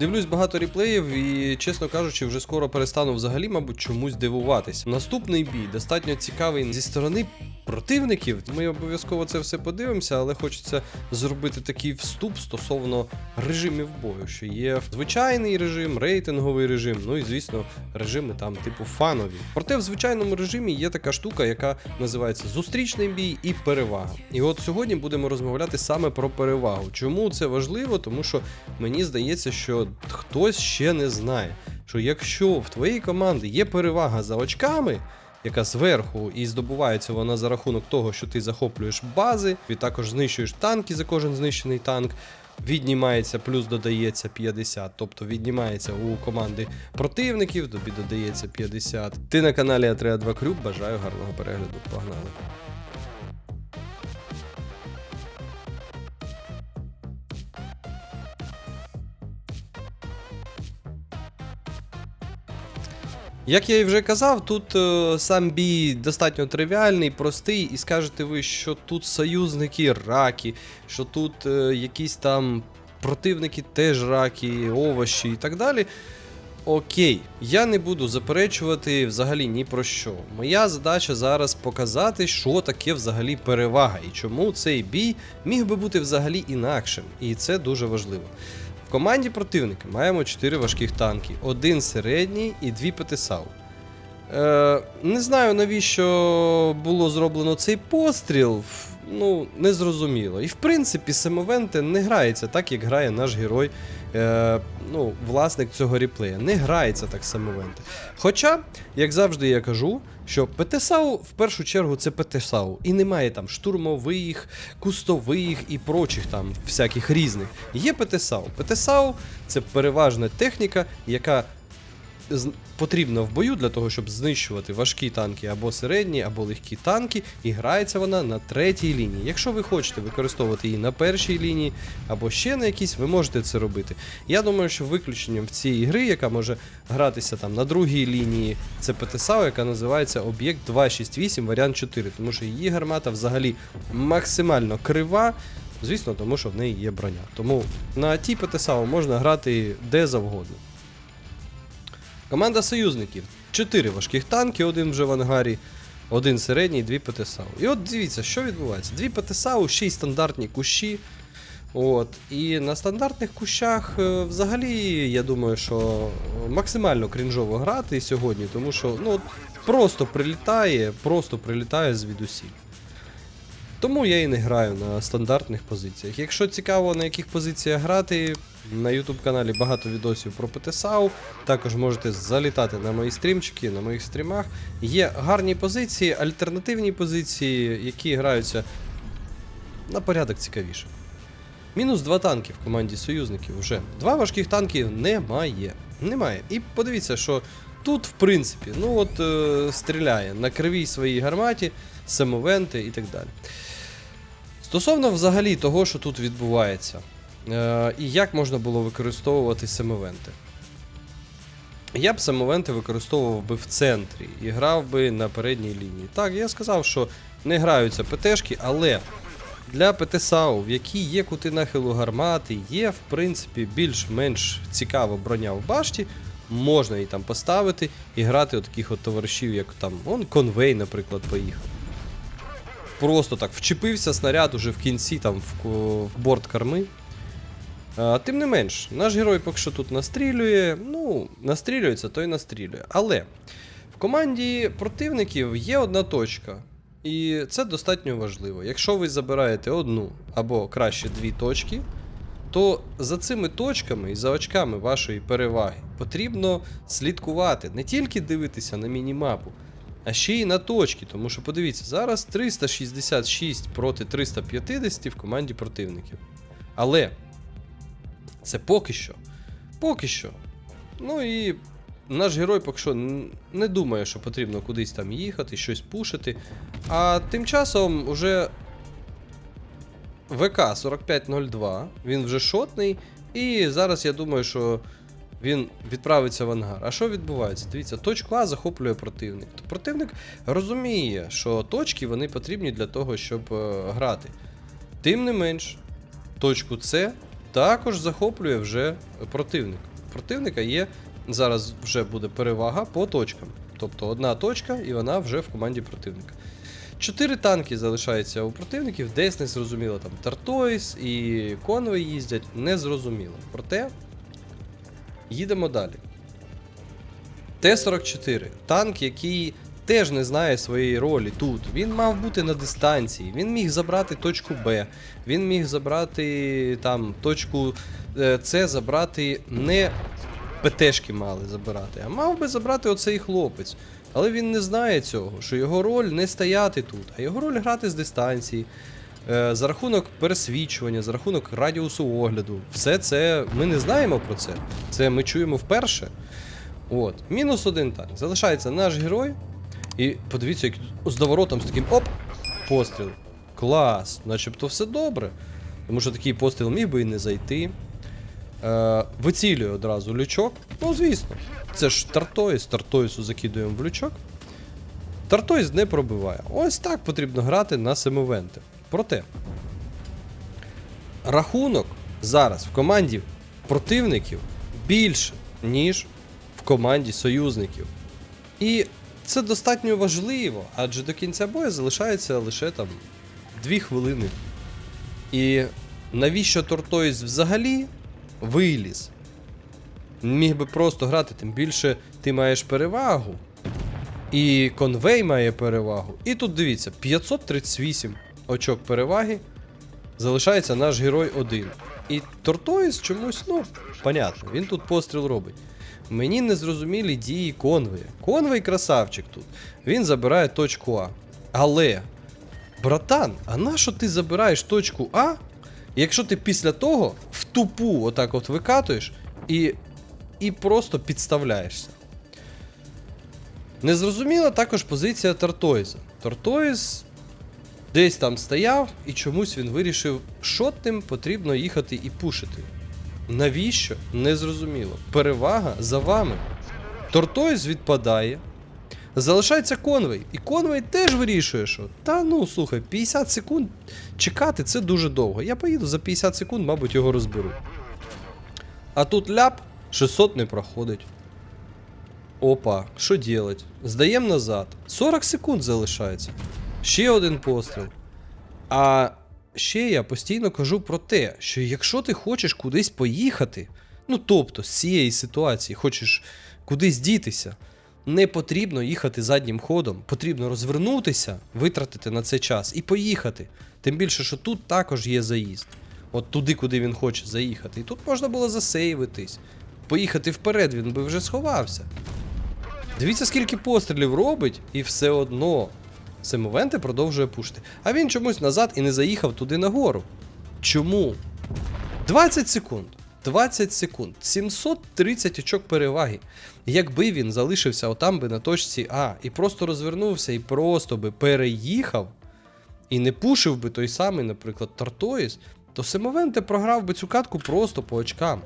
Дивлюсь багато реплеїв і, чесно кажучи, вже скоро перестану взагалі, мабуть, чомусь дивуватись. Наступний бій достатньо цікавий зі сторони противників. Ми обов'язково це все подивимося, але хочеться зробити такий вступ стосовно режимів бою, що є звичайний режим, рейтинговий режим, ну і звісно, режими там типу фанові. Проте в звичайному режимі є така штука, яка називається зустрічний бій і перевага. І от сьогодні будемо розмовляти саме про перевагу. Чому це важливо? Тому що мені здається, що хтось ще не знає, що якщо в твоїй команди є перевага за очками яка зверху, і здобувається вона за рахунок того, що ти захоплюєш бази, і також знищуєш танки за кожен знищений танк. Віднімається, плюс додається 50, тобто віднімається у команди противників, тобі додається 50. Ти на каналі А3 2 Крюк, бажаю гарного перегляду. Погнали. Як я і вже казав, тут е, сам бій достатньо тривіальний, простий, і скажете ви, що тут союзники раки, що тут е, якісь там противники теж раки, овощі і так далі. Окей, я не буду заперечувати взагалі ні про що. Моя задача зараз показати, що таке взагалі перевага і чому цей бій міг би бути взагалі інакшим. І це дуже важливо. В команді противника маємо 4 важких танки, один середній і дві ПТСАУ. Е, не знаю, навіщо було зроблено цей постріл. Ну, незрозуміло. І в принципі, Семовенте не грається так, як грає наш герой, е, ну, власник цього ріплея. Не грається так Семовенте. Хоча, як завжди я кажу, що ПТСАУ в першу чергу це ПТСАУ. І немає там штурмових, кустових і прочих там всяких різних. Є ПТСАУ. ПТСАУ це переважна техніка, яка потрібна в бою для того, щоб знищувати важкі танки або середні, або легкі танки, і грається вона на третій лінії. Якщо ви хочете використовувати її на першій лінії або ще на якійсь, ви можете це робити. Я думаю, що виключенням в цій гри, яка може гратися там на другій лінії, це ПТСАУ, яка називається Об'єкт 268 варіант 4, тому що її гармата взагалі максимально крива. Звісно, тому що в неї є броня. Тому на тій ПТСАУ можна грати де завгодно. Команда союзників. Чотири важких танки, один вже в ангарі, один середній, дві ПТСАУ. І от дивіться, що відбувається. Дві ПТСАУ, ще й стандартні кущі. От. І на стандартних кущах е, взагалі, я думаю, що максимально крінжово грати сьогодні, тому що ну, просто прилітає, просто прилітає звідусіль. Тому я і не граю на стандартних позиціях. Якщо цікаво, на яких позиціях грати, на YouTube каналі багато відосів про ПТСАУ. Також можете залітати на мої стрімчики, на моїх стрімах. Є гарні позиції, альтернативні позиції, які граються на порядок цікавіше. Мінус два танки в команді союзників вже. Два важких танків немає. Немає. І подивіться, що тут, в принципі, ну от е, стріляє на кривій своїй гарматі, самовенти і так далі. Стосовно взагалі того, що тут відбувається, е, і як можна було використовувати самовенти. Я б самовенти використовував би в центрі і грав би на передній лінії. Так, я сказав, що не граються ПТшки, але для ПТСАУ, в якій є кути нахилу гармати, є в принципі більш-менш цікава броня в башті, можна її там поставити і грати от таких от товаришів, як там он конвей, наприклад, поїхав. Просто так вчепився снаряд уже в кінці там в, в борт корми. А, тим не менш, наш герой поки що тут настрілює. Ну, настрілюється, то й настрілює. Але в команді противників є одна точка. І це достатньо важливо. Якщо ви забираєте одну або краще дві точки, то за цими точками і за очками вашої переваги потрібно слідкувати, не тільки дивитися на мінімапу, а ще й на точки. Тому що подивіться, зараз 366 проти 350 в команді противників. Але це поки що. Поки що. Ну і наш герой поки що не думає, що потрібно кудись там їхати, щось пушити. А тим часом уже ВК 4502, він вже шотний, і зараз я думаю, що він відправиться в ангар. А що відбувається? Дивіться, точку А захоплює противник. То противник розуміє, що точки вони потрібні для того, щоб е, грати. Тим не менш, точку С також захоплює вже противник. противника є. Зараз вже буде перевага по точкам. Тобто одна точка, і вона вже в команді противника. Чотири танки залишаються у противників, десь не зрозуміло там Тартойс і Конвей їздять, не зрозуміло. Проте їдемо далі. Т-44 танк, який теж не знає своєї ролі тут. Він мав бути на дистанції, він міг забрати точку Б, він міг забрати там точку е, С, забрати не ПТшки мали забирати, а мав би забрати оцей хлопець. Але він не знає цього, що його роль не стояти тут, а його роль грати з дистанції. Е, За рахунок пересвічування, за рахунок радіусу огляду. Все це ми не знаємо про це. Це ми чуємо вперше. От. Мінус один танк. Залишається наш герой. І подивіться, як з доворотом з таким оп! Постріл. Клас! Начебто все добре. Тому що такий постріл міг би і не зайти. Е, вицілює одразу лючок. Ну, звісно. Це ж Тартоїс, Тартоїсу закидуємо в лючок. Тартоїс не пробиває. Ось так потрібно грати на семовенти. Проте. Рахунок зараз в команді противників більше, ніж в команді союзників. І це достатньо важливо, адже до кінця бою залишається лише там 2 хвилини. І навіщо Тортойс взагалі виліз? Міг би просто грати, тим більше ти маєш перевагу. І конвей має перевагу. І тут дивіться, 538 очок переваги. Залишається наш герой один. І Тортоїс чомусь, ну, понятно, він тут постріл робить. Мені не зрозумілі дії Конвея. Конвей красавчик тут. Він забирає точку А. Але, братан, а нащо ти забираєш точку А, якщо ти після того в тупу отак от викатуєш і, і просто підставляєшся? Незрозуміла також позиція Тартойза. Тартойз десь там стояв, і чомусь він вирішив, що тим потрібно їхати і пушити. Навіщо? Незрозуміло. Перевага за вами. Тортойз відпадає. Залишається конвей. І конвей теж вирішує, що. Та ну слухай, 50 секунд чекати це дуже довго. Я поїду за 50 секунд, мабуть, його розберу. А тут ляп 600 не проходить. Опа, що делать? Здаємо назад. 40 секунд залишається. Ще один постріл. А ще я постійно кажу про те, що якщо ти хочеш кудись поїхати, ну тобто з цієї ситуації хочеш кудись дітися, не потрібно їхати заднім ходом, потрібно розвернутися, витратити на це час і поїхати. Тим більше, що тут також є заїзд. От туди, куди він хоче заїхати. І тут можна було засейвитись. Поїхати вперед, він би вже сховався. Дивіться, скільки пострілів робить, і все одно Семовенте продовжує пушити. А він чомусь назад і не заїхав туди нагору. Чому? 20 секунд. 20 секунд. 730 очок переваги. Якби він залишився отам би на точці А і просто розвернувся і просто би переїхав, і не пушив би той самий, наприклад, Тартоїс, то Семовенте програв би цю катку просто по очкам.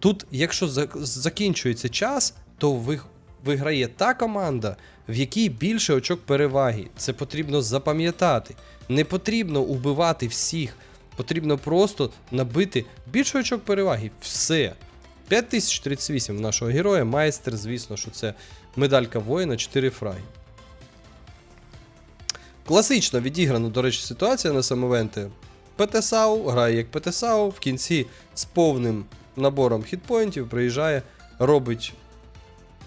Тут, якщо закінчується час, то ви- виграє та команда, в якій більше очок переваги. Це потрібно запам'ятати. Не потрібно убивати всіх. Потрібно просто набити більше очок переваги. Все. 5038 в нашого героя. Майстер, звісно, що це медалька воїна, 4 фраги. Класично відіграна, до речі, ситуація на самовенти. ПТСАУ грає як ПТСАУ, в кінці з повним набором хітпоінтів приїжджає, робить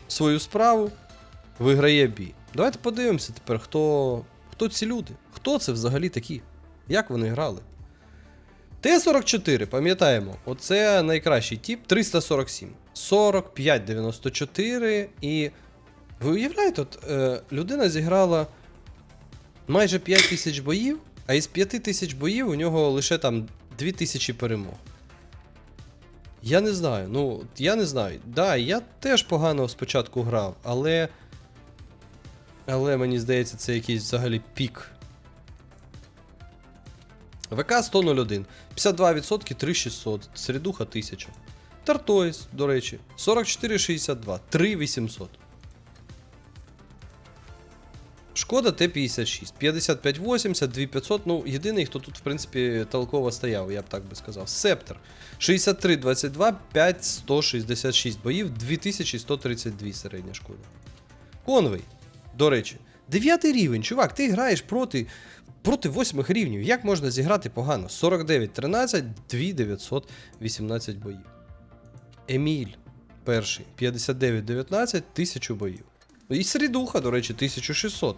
свою справу, виграє бій. Давайте подивимося тепер, хто, хто ці люди, хто це взагалі такі, як вони грали. Т-44, пам'ятаємо, оце найкращий тип 347. 45, 94 і. Ви уявляєте, от, е, людина зіграла майже 5 тисяч боїв, а із 5 тисяч боїв у нього лише там 2 тисячі перемог. Я не знаю, ну, я не знаю. Да, я теж погано спочатку грав, але. Але мені здається, це якийсь взагалі пік. ВК 101. 52% 3600. Середуха 1000. Тартоїс, до речі, 4462. 3800. Шкода. Шкода Т-56, 5580, 2500, ну, єдиний, хто тут, в принципі, толково стояв, я б так би сказав. Септор. 6322, 5166 боїв, 2132 середня шкода. Конвей, до речі, 9 рівень, чувак, ти граєш проти, проти 8 рівнів. Як можна зіграти погано? 49-13, 2918 боїв. Еміль, перший, 59-19, 1000 боїв. І середуха, до речі, 1600.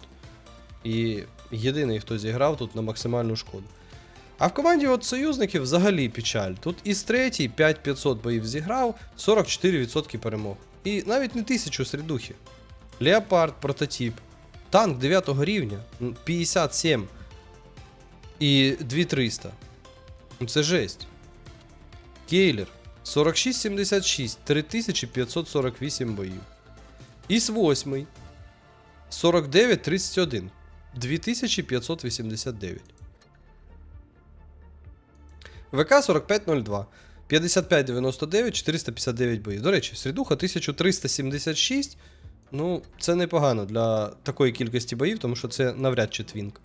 І єдиний, хто зіграв тут на максимальну шкоду. А в команді от союзників взагалі печаль. Тут із третій 5500 боїв зіграв, 44% перемог. І навіть не 1000 середухи. Леопард прототип. Танк 9 рівня, 57 і 2300. Ну це жесть. Кейлер 4676, 3548 боїв. Іс 8 4931, 2589. ВК 4502. 5599, 459 боїв. До речі, середуха 1376. Ну, це непогано для такої кількості боїв, тому що це навряд чи твінк.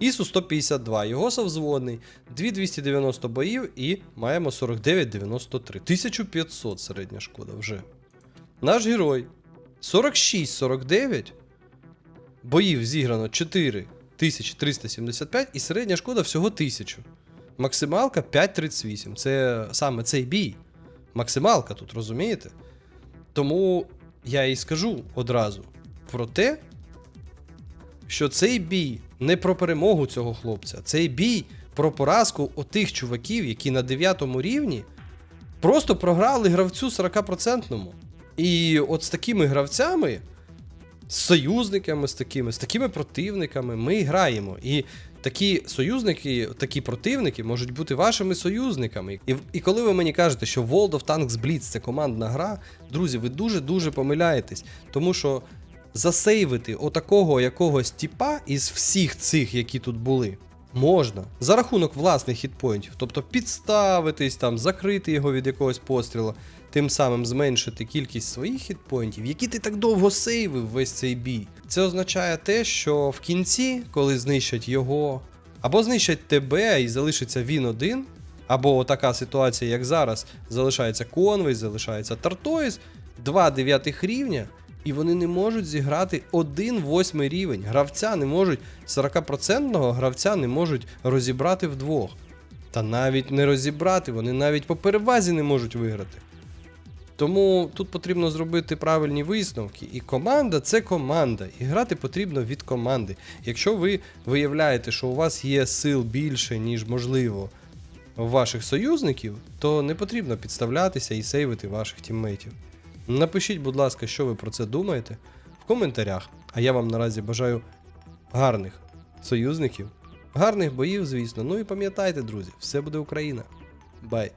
Ісу 152, його совзводний, 2290 боїв і маємо 4993. 1500 середня шкода вже. Наш герой 46-49. Боїв зіграно 4375 і середня шкода всього 1000. Максималка 5.38. Це саме цей бій. Максималка тут, розумієте? Тому я і скажу одразу про те, що цей бій не про перемогу цього хлопця, цей бій про поразку отих чуваків, які на 9 рівні просто програли гравцю 40%. І от з такими гравцями, з союзниками, з такими, з такими противниками ми граємо. І такі союзники, такі противники можуть бути вашими союзниками. І, і коли ви мені кажете, що World of Tanks Blitz це командна гра, друзі, ви дуже-дуже помиляєтесь. Тому що засейвити отакого якогось тіпа із всіх цих, які тут були. Можна за рахунок власних хітпоінтів, тобто підставитись там, закрити його від якогось пострілу, тим самим зменшити кількість своїх хітпоінтів, які ти так довго сейвив весь цей бій. Це означає те, що в кінці, коли знищать його, або знищать тебе і залишиться він один, або така ситуація, як зараз, залишається конвей, залишається Тартоїс, два дев'ятих рівня. І вони не можуть зіграти один восьмий рівень. Гравця не можуть 40% гравця не можуть розібрати вдвох. Та навіть не розібрати, вони навіть по перевазі не можуть виграти. Тому тут потрібно зробити правильні висновки. І команда це команда. І грати потрібно від команди. Якщо ви виявляєте, що у вас є сил більше, ніж можливо ваших союзників, то не потрібно підставлятися і сейвити ваших тіммейтів. Напишіть, будь ласка, що ви про це думаєте в коментарях. А я вам наразі бажаю гарних союзників, гарних боїв, звісно. Ну і пам'ятайте, друзі, все буде Україна. Бай!